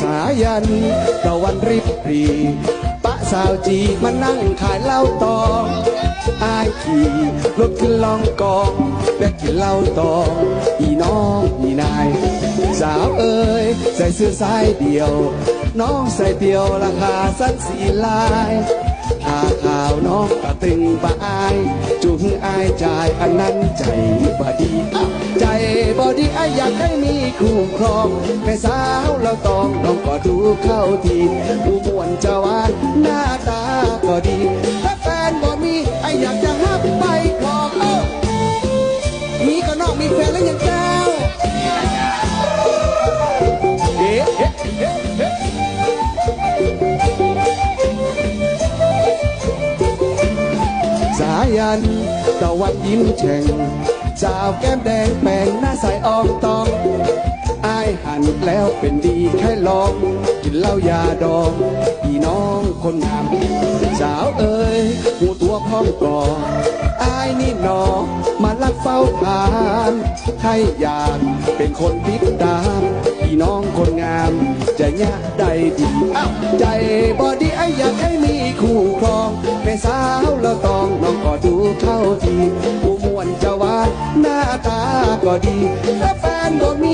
สายันตะวันริบรีปะสาวจีมานั่งขายเหล้าตองอายขี่รถขึ้นลองกองแบกกินเหล้าตองอีน้องอีนาย สาวเอ๋ยใส่เสื้อสายเดียว น้องใส่เดียวราคาสั้นสีลาย อกระตึงปะอายจุงอายจ่ายอันนั้นใจบอดีอ้ใจบอดีอายอยากให้มีคู่ครองแม่สาวเราต้องน้องก็ดูเข้าทีผู้มวนจะวานหน้าตาก็ดีถ้าแฟนบ่มีอายอยากจะหับไปครองเอ้ามีก็นองมีแฟนแล้วยัง ยันตะวันยิ้มแฉ่งสาวแก้มแดงแปลงหน้าใสอองตองอายหันแล้วเป็นดีแค่ลองกินเหล้ายาดองพี่น้องคนงามสาวเอ๋ยหูตัวพ้อมก่ออายนี่นอมาลักเฝ้าทานใครอยากเป็นคนพิดารพี่น้องคนงามจะยะได้ดีอ้าวใจบอดีไออยากให้มีคู่ครองแม่สาว ก็ต้องลองก็ดูเข้าทีผู้มวนจะวานหน้าตาก็ดีถ้าแฟนบอกมี